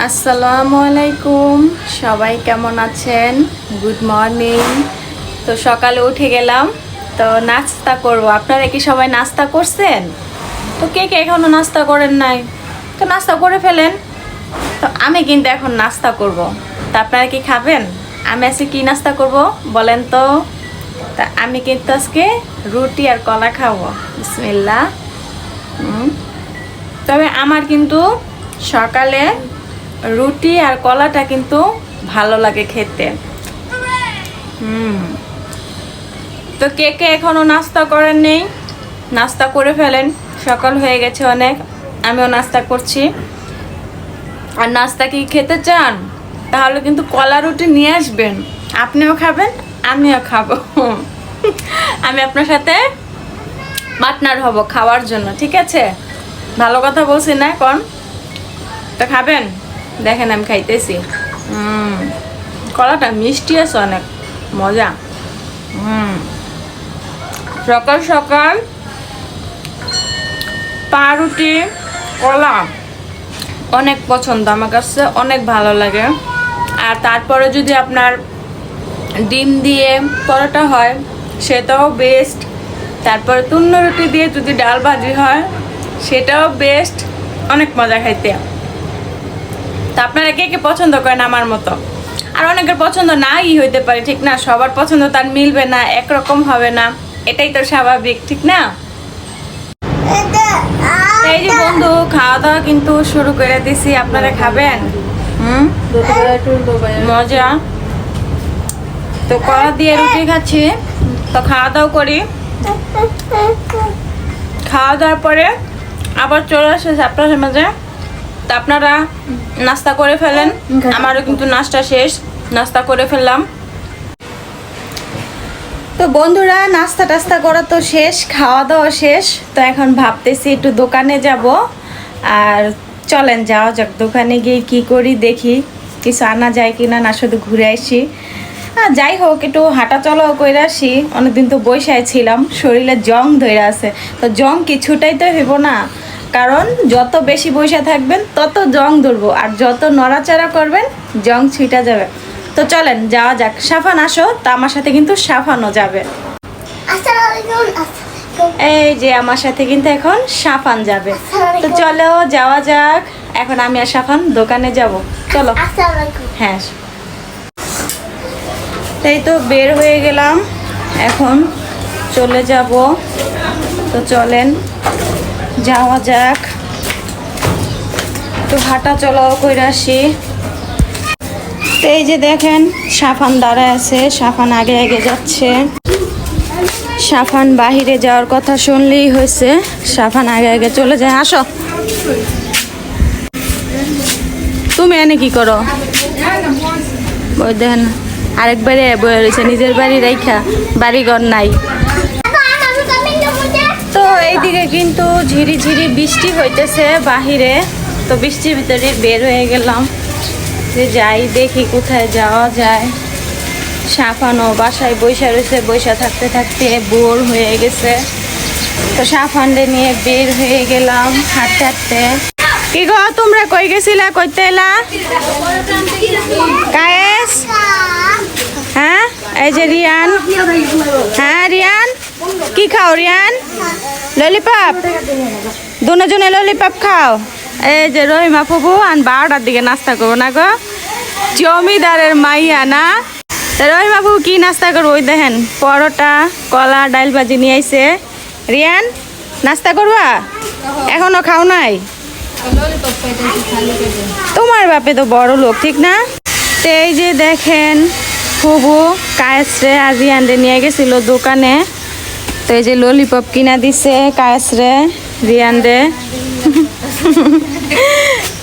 আসসালামু আলাইকুম। সবাই কেমন আছেন? গুড মর্নিং তো সকালে উঠে গেলাম, তো নাস্তা করব। আপনারা কি সবাই নাস্তা করছেন? তো কে কে এখনও নাস্তা করেন নাই? তো নাস্তা করে ফেলেন। তো আমি কিন্তু এখন নাস্তা করব। তা আপনারা কি খাবেন? আমি আজকে কি নাস্তা করব বলেন তো? তা আমি কিন্তু আজকে রুটি আর কলা খাব। বিসমিল্লা তবে আমার কিন্তু সকালে রুটি আর কলাটা কিন্তু ভালো লাগে খেতে। হুম। তো কে কে এখনও নাস্তা করেন নেই? নাস্তা করে ফেলেন। সকাল হয়ে গেছে অনেক, আমিও নাস্তা করছি। আর নাস্তা কি খেতে চান? তাহলে কিন্তু কলা রুটি নিয়ে আসবেন। আপনিও খাবেন, আমিও খাব। আমি আপনার সাথে পার্টনার হব খাওয়ার জন্য, ঠিক আছে? ভালো কথা বলছি না কোন তো খাবেন? দেখেন, আমি খাইতেছি। কলাটা মিষ্টি আছে অনেক, মজা। হুম সকাল সকাল পাউরুটি, কলা অনেক পছন্দ আমার কাছে, অনেক ভালো লাগে। আর তারপরে যদি আপনার ডিম দিয়ে পরোটা হয়, সেটাও বেস্ট তারপরে তুন্ন রুটি দিয়ে যদি ডাল ভাজি হয়, সেটাও বেস্ট অনেক মজা খাইতে। তা আপনারা কে কে পছন্দ করেন আমার মতো? আর অনেকের পছন্দ নাই হইতে পারে, ঠিক না? সবার পছন্দ তার মিলবে না, একরকম হবে না। এটাই তো স্বাভাবিক, ঠিক না? এই যে বন্ধু খাওয়া দাওয়া কিন্তু শুরু করে দিছি। আপনারা খাবেন? হুম? মজা। তো কলা দিয়ে রুটি খাচ্ছি। তো খাওয়া দাওয়া করি। খাওয়া দাওয়ার পরে আবার চলে আসে আপনার মাঝে। তা আপনারা নাস্তা করে ফেলেন। আমারও কিন্তু নাস্তা শেষ। নাস্তা করে ফেললাম। তো বন্ধুরা নাস্তা টাস্তা করা তো শেষ খাওয়া দাওয়া শেষ। তো এখন ভাবতেছি একটু দোকানে যাব। আর চলেন যাওয়া যাক। দোকানে গিয়ে কি করি দেখি। কিছু আনা যায় কি না না শুধু ঘুরে আসি। আর যাই হোক একটু হাঁটা চলাও করে আসি। অনেকদিন তো বৈশায় ছিলাম শরীরে জং ধরে আছে। তো জং কিছুটাই তো হইব না। কারণ যত বেশি বৈশা থাকবেন তত জং ধরবো। আর যত নড়াচড়া করবেন জং ছিটা যাবে। তো চলেন যাওয়া যাক। সাফান আসো। তা আমার সাথে কিন্তু সাফানও যাবে। এই যে আমার সাথে কিন্তু এখন সাফান যাবে। তো চলো যাওয়া যাক। এখন আমি আর সাফান দোকানে যাব। চলো। হ্যাঁ। তাই তো বের হয়ে গেলাম। এখন চলে যাব। তো চলেন। যাওয়া যাক। তো হাঁটা চলাও করে আসি। এই যে দেখেন, সাফান দাঁড়ায় আছে, সাফান আগে আগে যাচ্ছে। সাফান বাহিরে যাওয়ার কথা শুনলেই হয়েছে, সাফান আগে আগে চলে যায়। আসো। তুমি এনে কি করো? ওই দেখেন, আরেকবারে বয়ে রয়েছে, নিজের বাড়ি রাইখা, বাড়িঘর নাই তো এইদিকে কিন্তু ঝিরি ঝিরি বৃষ্টি হইতেছে বাহিরে, তো বৃষ্টির ভিতরে বের হয়ে গেলাম। যে যাই দেখি কোথায় যাওয়া যায়। সাফানো বাসায় বৈশা রয়েছে বৈশা থাকতে থাকতে বোর হয়ে গেছে। তো সাফানডে নিয়ে বের হয়ে গেলাম হাঁটতে হাঁটতে। কি গো, তোমরা কই গেছিলা কইতে এলা কায়েস? হ্যাঁ এই যে রিয়ান। হ্যাঁ রিয়ান? কি খাও, রিয়ান? ললিপপ দুজনে ললিপপ খাও। এই যে রহিমা ফুবু আন বারোটার দিকে নাস্তা করব, না গো? জমিদারের মাইয়া, না? রহিমা ফুবু কি নাস্তা করব, ওই দেখেন, পরোটা, কলা, ডাইল ভাজি নিয়ে আইছে। রিয়ান, নাস্তা করবা? এখনও খাও নাই? তোমার বাপে তো বড় লোক, ঠিক না? তো এই যে দেখেন ফুবু কায়েসরে আর রিয়ানরে নিয়ে গেছিল দোকানে। তো এই যে ললিপপ কিনা দিছে কায়েসরে রিয়ানরে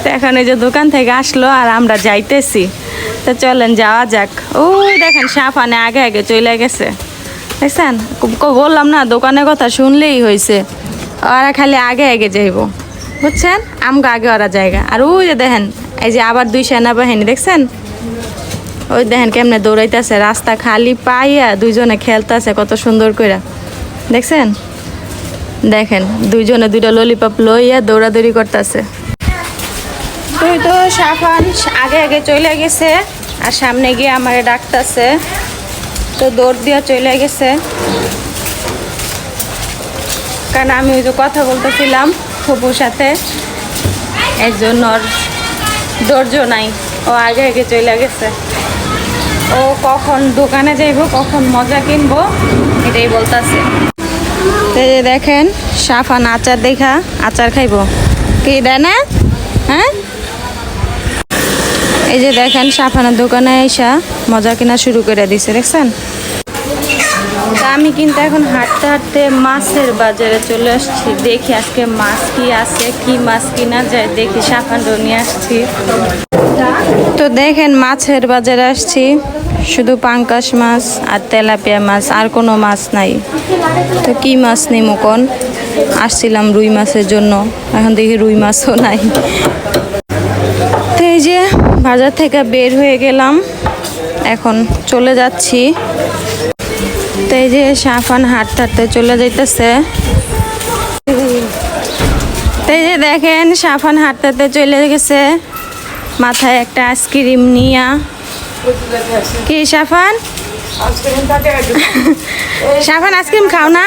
তো এখন এই যে দোকান থেকে আসলো আর আমরা যাইতেছি। তো চলেন যাওয়া যাক। ওই দেখেন সাফানে আগে আগে চলে গেছে। দেখছেন? বললাম না, দোকানের কথা শুনলেই হয়েছে ওরা খালি আগে আগে যাইব। বুঝছেন? আমগো আগে ওরা জায়গা। আর ওই যে দেখেন, এই যে আবার দুই সেনাবাহিনী, দেখছেন? ওই দেখেন কেমনে দৌড়াইতেছে, রাস্তা খালি পাইয়া দুইজনে খেলতেছে কত সুন্দর করে দেখছেন? দেখেন, দুইজনে দুইটা ললিপপ লইয়া দৌড়াদৌড়ি করতেছে। তুই তো সাফান আগে আগে চলে গেছে, আর সামনে গিয়ে আমার ডাকতেছে। তো দৌড় দিয়া চলে গেছে। কারণ আমি ওই যে কথা বলতেছিলাম ফুপুর সাথে, এর জন্য ওর ধৈর্য নাই। ও আগে আগে চলে গেছে। ও কখন দোকানে যাইবো, কখন মজা কিনবো, এটাই বলতাছে। এই যে দেখেন, সাফান আচার দেখা, আচার খাইবো। কি দেয় না হ্যাঁ? এই যে দেখেন, সাফানের দোকানে এসা মজা কেনা শুরু করে দিছে, দেখছেন? আমি কিন্তু এখন হাঁটতে হাঁটতে মাছের বাজারে চলে আসছি। দেখি আজকে মাছ কি আছে, কি মাছ কিনা যায়, দেখি সাফানও নিয়ে আসছি। তো দেখেন, মাছের বাজারে আসছি। শুধু পাঙ্কাশ মাছ আর তেলাপিয়া মাছ, আর কোনো মাছ নাই। তো কি মাছ নেই মুকন আসছিলাম রুই মাছের জন্য। এখন দেখি রুই মাছও নাই। তো এই যে বাজার থেকে বের হয়ে গেলাম। এখন চলে যাচ্ছি। তো এই যে সাফান হাঁটতে হাঁটতে চলে যাইতেছে। তো এই যে দেখেন, সাফান হাঁটতে হাঁটতে চলে গেছে। মাথায় একটা আইসক্রিম নিয়া। কি সাফান সাফান আইসক্রিম খাও না?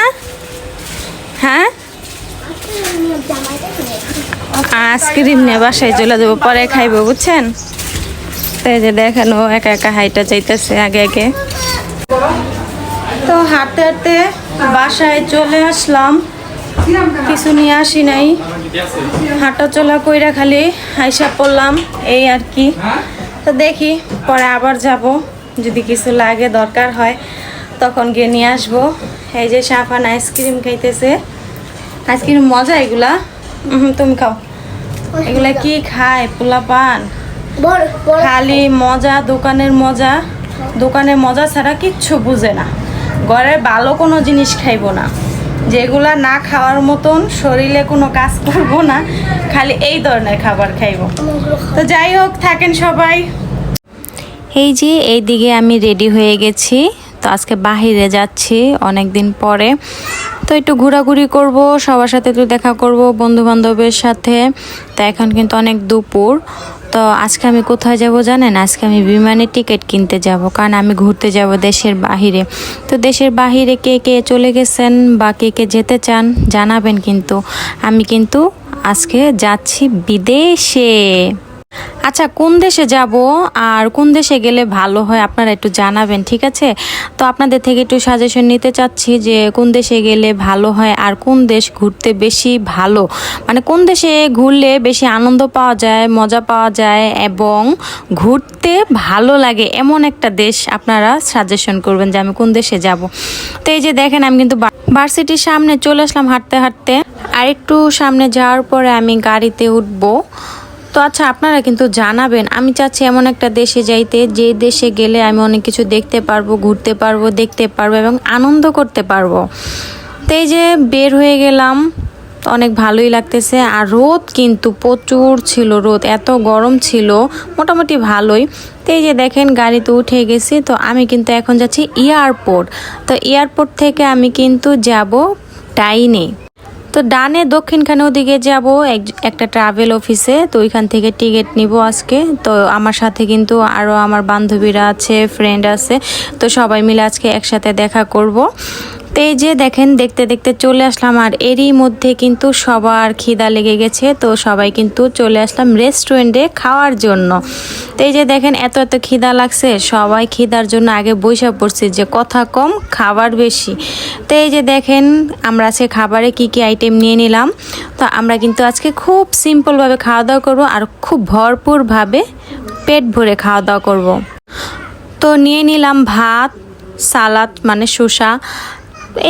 হ্যাঁ? আইসক্রিম নিয়ে বাসায় চলে যাব, পরে খাইবো, বুঝছেন? তো এই যে দেখেন, ও একা একা হাইটা চাইতেছে আগে আগে। তো হাঁটতে হাঁটতে বাসায় চলে আসলাম। কিছু নিয়ে আসি নাই। হাঁটা চলা কইরা খালি হাইসা পড়লাম, এই আর কি। তো দেখি পরে আবার যাব। যদি কিছু লাগে দরকার হয় তখন গিয়ে নিয়ে আসব। এই যে সাফান আইসক্রিম খাইতেছে। আইসক্রিম মজা এগুলা। তুমি খাও। এগুলা কি খায় পোলা পান খালি মজা দোকানের মজা। দোকানের মজা ছাড়া কিচ্ছু বুঝে না। ঘরের ভালো কোনো জিনিস খাইবো না। যেগুলা না খাওয়ার মতন শরীরে কোনো কাজ করব না, খালি এই ধরনের খাবার খাইবো। তো যাই হোক, থাকেন সবাই। এই যে, এই দিকে আমি রেডি হয়ে গেছি। তো আজকে বাহিরে যাচ্ছি অনেক দিন পরে। তো একটু ঘোরাঘুরি করব, সবার সাথে একটু দেখা করব বন্ধু বান্ধবের সাথে। তো এখন কিন্তু অনেক দুপুর। তো আজকে আমি কোথায় যাব জানেন? আজকে আমি বিমানের টিকিট কিনতে যাব, কারণ আমি ঘুরতে যাব দেশের বাহিরে। তো দেশের বাহিরে কে কে চলে গেছেন বা কে কে যেতে চান জানাবেন কিন্তু। আমি কিন্তু আজকে যাচ্ছি বিদেশে। আচ্ছা কোন দেশে যাব আর কোন দেশে গেলে ভালো হয় আপনারা একটু জানাবেন, ঠিক আছে? তো আপনাদের থেকে একটু সাজেশন নিতে চাচ্ছি যে কোন দেশে গেলে ভালো হয় আর কোন দেশ ঘুরতে বেশি ভালো? মানে কোন দেশে ঘুরলে বেশি আনন্দ পাওয়া যায়, মজা পাওয়া যায় এবং ঘুরতে ভালো লাগে? এমন একটা দেশ আপনারা সাজেশন করবেন যে আমি কোন দেশে যাব। তো এই যে দেখেন, আমি কিন্তু ভার্সিটির সামনে চলে আসলাম হাঁটতে হাঁটতে। আর একটু সামনে যাওয়ার পরে আমি গাড়িতে উঠবো। তো আচ্ছা আপনারা কিন্তু জানাবেন। আমি চাচ্ছি এমন একটা দেশে যাইতে, যে দেশে গেলে আমি অনেক কিছু দেখতে পারব, ঘুরতে পারব, দেখতে পারব এবং আনন্দ করতে পারব। তো এই যে বের হয়ে গেলাম অনেক ভালোই লাগতেছে। আর রোদ কিন্তু প্রচুর ছিল, রোদ এত গরম ছিল, মোটামুটি ভালোই। তো এই যে দেখেন গাড়িতে উঠে গেছি, তো আমি কিন্তু এখন যাচ্ছি এয়ারপোর্ট। তো এয়ারপোর্ট থেকে আমি কিন্তু যাব টাইনে। তো ডানে দক্ষিণখানে ওদিকে যাব একটা ট্রাভেল অফিসে তো ওইখান থেকে টিকিট নিব আজকে। তো আমার সাথে কিন্তু আরও আমার বান্ধবীরা আছে ফ্রেন্ড আছে, তো সবাই মিলে আজকে একসাথে দেখা করব। তো এই যে দেখেন, দেখতে দেখতে চলে আসলাম আর এরই মধ্যে কিন্তু সবার খিদা লেগে গেছে, তো সবাই কিন্তু চলে আসলাম রেস্টুরেন্টে খাওয়ার জন্য তো এই যে দেখেন, এত এত খিদা লাগছে, সবাই খিদার জন্য আগে বৈশা পড়ছি যে কথা কম, খাবার বেশি তো এই যে দেখেন, আমরা আজকে খাবারে কি কি আইটেম নিয়ে নিলাম, তো আমরা কিন্তু আজকে খুব সিম্পলভাবে খাওয়া দাওয়া করব আর খুব ভরপুরভাবে পেট ভরে খাওয়া দাওয়া করব। তো নিয়ে নিলাম ভাত, সালাদ মানে শসা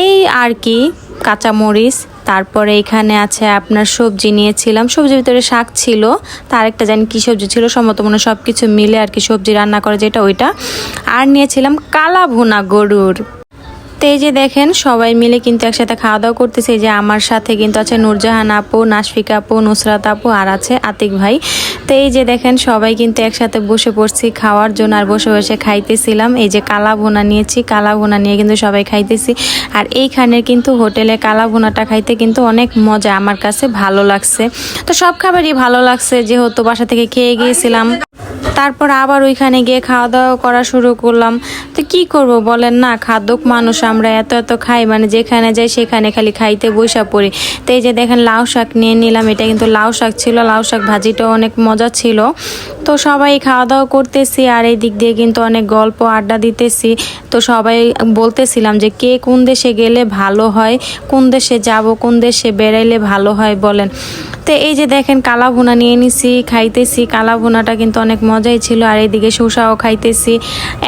এই আর কি, কাঁচামরিচ, তারপরে এখানে আছে আপনার সবজি নিয়েছিলাম। সবজির ভিতরে শাক ছিল, তার একটা জানি কী সবজি ছিল সম্মত মনে সব কিছু মিলে আর কি সবজি রান্না করে যেটা ওইটা। আর নিয়েছিলাম কালা ভুনা গরুর। তো এই যে দেখেন, সবাই মিলে কিন্তু একসাথে খাওয়া দাওয়া করতেছে যে আমার সাথে কিন্তু আছে নূরজাহান আপু, নাশফিকা আপু, নুসরাত আপু আর আছে আতিক ভাই। তো এই যে দেখেন, সবাই কিন্তু একসাথে বসে পড়ছি, খাওয়ার জন্য আর বসে বসে খাইতেছিলাম। এই যে কালা ভুনা নিয়েছি কালা ভুনা নিয়ে কিন্তু সবাই খাইতেছি। আর এইখানে কিন্তু হোটেলে কালা ভুনাটা খাইতে কিন্তু অনেক মজা আমার কাছে ভালো লাগছে। তো সব খাবারই ভালো লাগছে, যেহেতু বাসা থেকে খেয়ে গিয়েছিলাম। তারপর আবার ওইখানে গিয়ে খাওয়া দাওয়া করা শুরু করলাম। তো কি করব বলেন না খাদ্যক মানুষ আমরা এত এত খাই মানে যেখানে যাই সেখানে খালি খাইতে বৈশা পড়ি। তো এই যে দেখেন লাউ শাক নিয়ে নিলাম, এটা কিন্তু লাউ শাক ছিল, লাউ শাক ভাজিটাও অনেক মজা ছিল। তো সবাই খাওয়া দাওয়া করতেছি আর এই দিক দিয়ে কিন্তু অনেক গল্প আড্ডা দিতেছি। তো সবাই বলতেছিলাম যে কে কোন দেশে গেলে ভালো হয়, কোন দেশে যাব, কোন দেশে বেড়াইলে ভালো হয় বলেন। তো এই যে দেখেন কালা ভুনা নিয়ে নিছি, খাইতেছি। কালা ভুনাটা কিন্তু অনেক মজাই ছিল, আর এইদিকে শসাও খাইতেছি।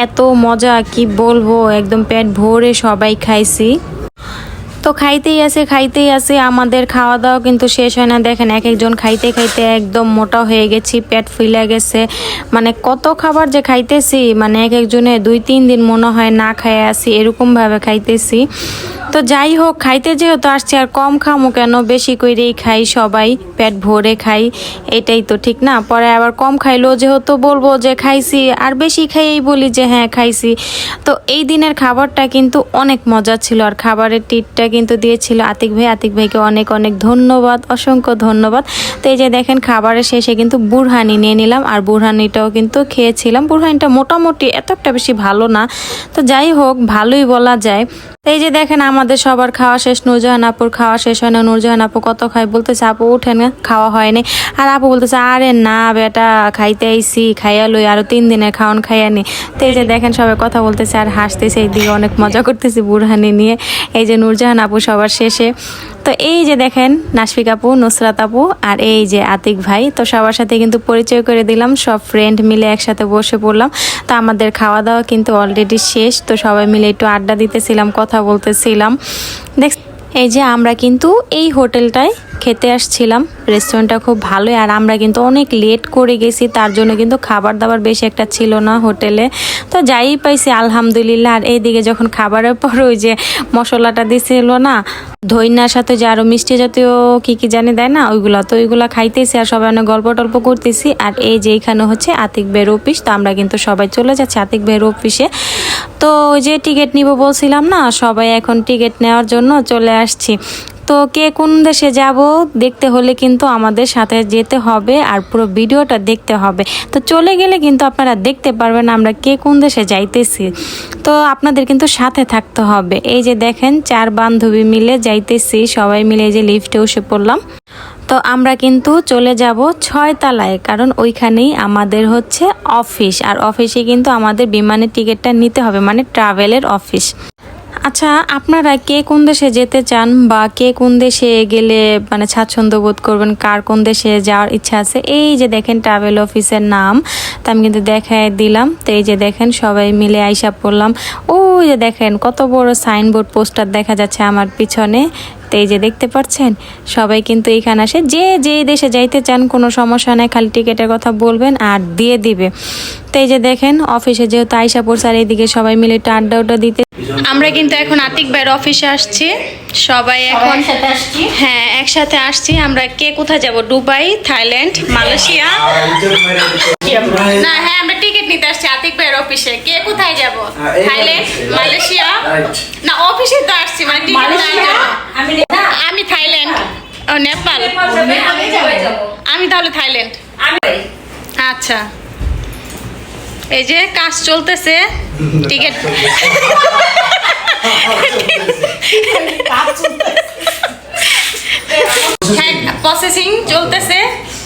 এত মজা, কি বলব, একদম পেট ভরে সবাই খাইছি। তো খাইতেই আছে খাইতেই আছে, আমাদের খাওয়া দাওয়া কিন্তু শেষ হয় না। দেখেন এক একজন খাইতে খাইতে একদম মোটা হয়ে গেছি, পেট ফুলে গেছে। মানে কত খাবার যে খাইতেছি মানে এক একজনে দুই তিন দিন মনে হয় না খাই আসি এরকমভাবে খাইতেছি। তো যাই হোক, খাইতে যেহেতু আসছি আর কম খামো কেন, বেশি করেই খাই সবাই, পেট ভরে খাই, এটাই তো ঠিক না। পরে আবার কম খাইলেও যেহেতু বলব যে খাইছি, আর বেশি খাইয়েই বলি যে হ্যাঁ খাইছি। তো এই দিনের খাবারটা কিন্তু অনেক মজা ছিল, আর খাবারের টিটটা কিন্তু দিয়েছিল আতিক ভাই। আতিক ভাইকে অনেক অনেক ধন্যবাদ, অসংখ্য ধন্যবাদ। তো এই যে দেখেন, খাবারের শেষে কিন্তু বুরহানি নিয়ে নিলাম, আর বুরহানিটাও কিন্তু খেয়েছিলাম। বুরহানিটা মোটামুটি এত একটা বেশি ভালো না। তো যাই হোক, ভালোই বলা যায়। এই যে দেখেন আমাদের সবার খাওয়া শেষ, নূরজাহান আপুর খাওয়া শেষ হয় না, নূরজাহান আপু কত খায় বলতেছে, আপু, উঠেন, খাওয়া হয়নি। আর আপু বলতেছে, আরে না, বেটা, খাইতে আইসি খাইয়া লই, আরও তিন দিনের খাওয়ান খাইয়া নি। তো এই যে দেখেন সবাই কথা বলতেছে, আর হাসতেছে, এইদিকে অনেক মজা করতেছি বুরহানি নিয়ে। এই যে নুরজাহান আপু সবার শেষে। তো এই যে দেখেন নাশফিক আপু, নুসরাত আপু, আর এই যে আতিক ভাই, তো সবার সাথে কিন্তু পরিচয় করে দিলাম, সব ফ্রেন্ড মিলে একসাথে বসে পড়লাম। তো আমাদের খাওয়া দাওয়া কিন্তু অলরেডি শেষ, তো সবাই মিলে একটু আড্ডা দিতেছিলাম, কথা বলতেছিলাম। দেখ এই যে আমরা কিন্তু এই হোটেলটায় খেতে আসছিলাম। রেস্টুরেন্টটা খুব ভালোই আর আমরা কিন্তু অনেক লেট করে গেছি, তার জন্য কিন্তু খাবার দাবার বেশি একটা ছিল না হোটেলে। তো যাই পাইছি, আলহামদুলিল্লাহ। আর এইদিকে যখন খাবারের পর ওই যে মশলাটা দিছিল না, ধইনার সাথে যে আরও মিষ্টি জাতীয় কি কি জানি দেয় না, ওইগুলো তো ওইগুলো খাইতেছি আর সবাই অনেক গল্প টল্প করতেছি। আর এই যে এখানে হচ্ছে আতিক বের অফিস তো আমরা কিন্তু সবাই চলে যাচ্ছি আতিক বের অফিসে তো ওই যে টিকিট নিব বলছিলাম না, সবাই এখন টিকিট নেওয়ার জন্য চলে আসছি। তো কে কোন দেশে যাব দেখতে হলে কিন্তু আমাদের সাথে যেতে হবে আর পুরো ভিডিওটা দেখতে হবে। তো চলে গেলে কিন্তু আপনারা দেখতে পারবেন আমরা কে কোন দেশে যাইতেছি। তো আপনাদের কিন্তু সাথে থাকতে হবে। এই যে দেখেন, চার বান্ধবী মিলে যাইতেছি, সবাই মিলে যে লিফটে উঠে পড়লাম। তো আমরা কিন্তু চলে যাব ছয় তলায় কারণ ওইখানেই আমাদের হচ্ছে অফিস। আর অফিসে কিন্তু আমাদের বিমানের টিকিটটা নিতে হবে মানে ট্রাভেলের অফিস। আচ্ছা আপনারা কে কোন দেশে যেতে চান বা কে কোন দেশে গেলে মানে স্বাচ্ছন্দ্য বোধ করবেন, কার কোন দেশে যাওয়ার ইচ্ছা আছে? এই যে দেখেন ট্রাভেল অফিসের নাম, তা আমি কিন্তু দেখায় দিলাম। তো এই যে দেখেন সবাই মিলে আইসা পড়লাম। ওই যে দেখেন কত বড় সাইনবোর্ড পোস্টার দেখা যাচ্ছে আমার পিছনে। তো এই যে দেখতে পাচ্ছেন, সবাই কিন্তু এখানে আসে। যে যে দেশে যাইতে চান, কোনো সমস্যা নেই, খালি টিকিটের কথা বলবেন আর দিয়ে দিবে। তো এই যে দেখেন অফিসে যেহেতু আইসা পড়ছে আর এইদিকে সবাই মিলে একটু আড্ডা উড্ডা দিতে আমরা কিন্তু এখন আতিক ভাইয়ের অফিসে আসছি। সবাই এখন হ্যাঁ একসাথে আসছি। আমরা কে কোথায় যাব? Dubai Thailand Malaysia? না হ্যাঁ আমরা টিকিট নিতে আসছি আতিক ভাইয়ের অফিসে। কে কোথায় যাব? Thailand Malaysia? না অফিসে তো আসছি মানে টিকিট আমি থাইল্যান্ড। ও নেপাল। আমি তাহলে থাইল্যান্ড। আচ্ছা। এই যে কাজ চলতেছে টিকিট হ্যাঁ প্রসেসিং চলতেছে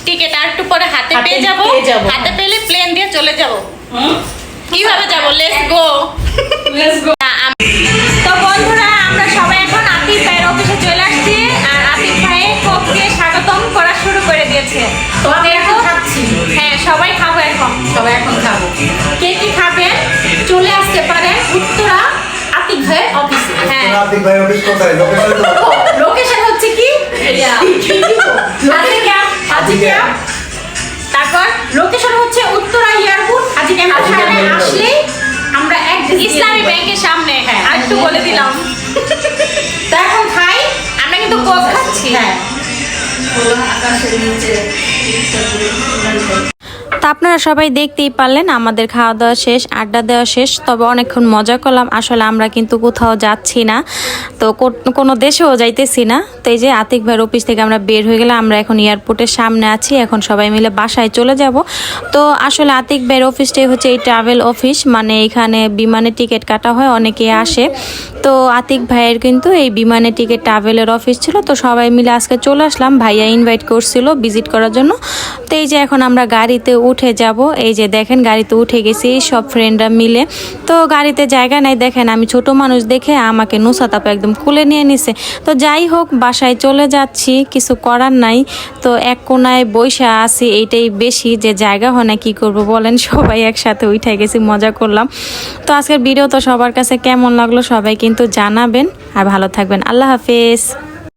টিকিট আর একটু পরে হাতে পেয়ে যাব। হাতে পেলে প্লেন দিয়ে চলে যাব। কীভাবে যাব? লেটস গো তো বন্ধুরা আমরা সবাই এখন আতিফ ভাইয়ের অফিসে চলে আসছি। আতিক ভাই অফিস কোথায়? লোকেশন লোকেশন হচ্ছে কি? তারপর লোকেশন হচ্ছে উত্তরা এয়ারপোর্ট হাজি ক্যাম্পের হাজি সামনে ক্যাম্পের আমরা এক ইসলামী ব্যাংকের সামনে। হ্যাঁ, আর একটু বলে দিলাম। তা এখন খাই আমরা কিন্তু কোক খাচ্ছি। হ্যাঁ। তো আপনারা সবাই দেখতেই পারলেন, আমাদের খাওয়া দাওয়া শেষ, আড্ডা দেওয়া শেষ। তবে অনেকক্ষণ মজা করলাম। আসলে আমরা কিন্তু কোথাও যাচ্ছি না। তো কোনো দেশেও যাইতেছি না। তো এই যে আতিক ভাইয়ের অফিস থেকে আমরা বের হয়ে গেলাম, আমরা এখন এয়ারপোর্টের সামনে আছি। এখন সবাই মিলে বাসায় চলে যাব। তো আসলে আতিক ভাইয়ের অফিসটাই হচ্ছে এই ট্রাভেল অফিস। মানে এখানে বিমানের টিকিট কাটা হয়, অনেকে আসে। তো আতিক ভাইয়ের কিন্তু এই বিমানের টিকিট ট্রাভেলের অফিস ছিল। তো সবাই মিলে আজকে চলে আসলাম। ভাইয়া ইনভাইট করছিল ভিজিট করার জন্য। তো এই যে এখন আমরা গাড়িতে উঠে যাব। এই যে দেখেন, গাড়িতে উঠে গেছি, সব ফ্রেন্ডরা মিলে। তো গাড়িতে জায়গা নাই, দেখেন আমি ছোট মানুষ দেখে আমাকে নুসাত আপা একদম খুলে নিয়ে নিছে। তো যাই হোক, বাসায় চলে যাচ্ছি, কিছু করার নাই। তো এক কোনায় বৈশা আছি, এইটাই বেশি যে জায়গা হয় না, কী করব বলেন? সবাই একসাথে উঠে গেছি, মজা করলাম। তো আজকের ভিডিও তো সবার কাছে কেমন লাগল সবাই কিন্তু জানাবেন। আর ভালো থাকবেন, আল্লাহ হাফেজ।